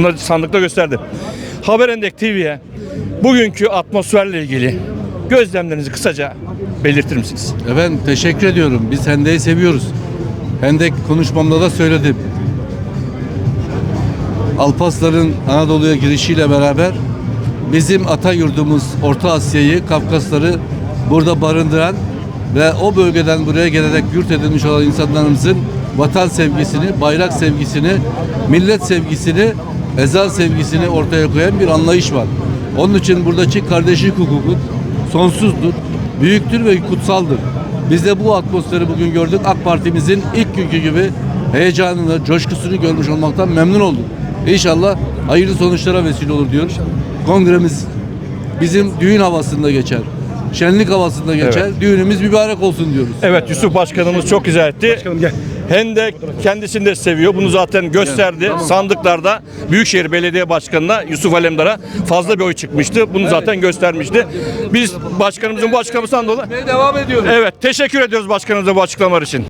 Bunları sandıkta gösterdim. Haber Endek TV'ye bugünkü atmosferle ilgili gözlemlerinizi kısaca belirtir misiniz? Efendim teşekkür ediyorum. Biz Hendek'i seviyoruz. Hendek konuşmamda da söyledim. Alpasların Anadolu'ya girişiyle beraber bizim ata yurdumuz Orta Asya'yı, Kafkasları burada barındıran ve o bölgeden buraya gelerek yurt edinmiş olan insanlarımızın vatan sevgisini, bayrak sevgisini, millet sevgisini, ezan sevgisini ortaya koyan bir anlayış var. Onun için buradaki kardeşlik hukuku sonsuzdur, büyüktür ve kutsaldır. Biz de bu atmosferi bugün gördük. AK Parti'mizin ilk günkü gibi heyecanını, coşkusunu görmüş olmaktan memnun olduk. İnşallah hayırlı sonuçlara vesile olur diyor. Kongremiz bizim düğün havasında geçer. Şenlik havasında geçer. Düğünümüz mübarek olsun diyoruz. Evet Yusuf Başkanımız çok güzel etti. Hendek kendisini de seviyor. Bunu zaten gösterdi. Sandıklarda Büyükşehir Belediye Başkanı'na Yusuf Alemdar'a fazla bir oy çıkmıştı. Bunu zaten göstermişti. Biz başkanımızın bu açıklamasından dolayı Devam ediyoruz. Evet teşekkür ediyoruz başkanımıza bu açıklamalar için.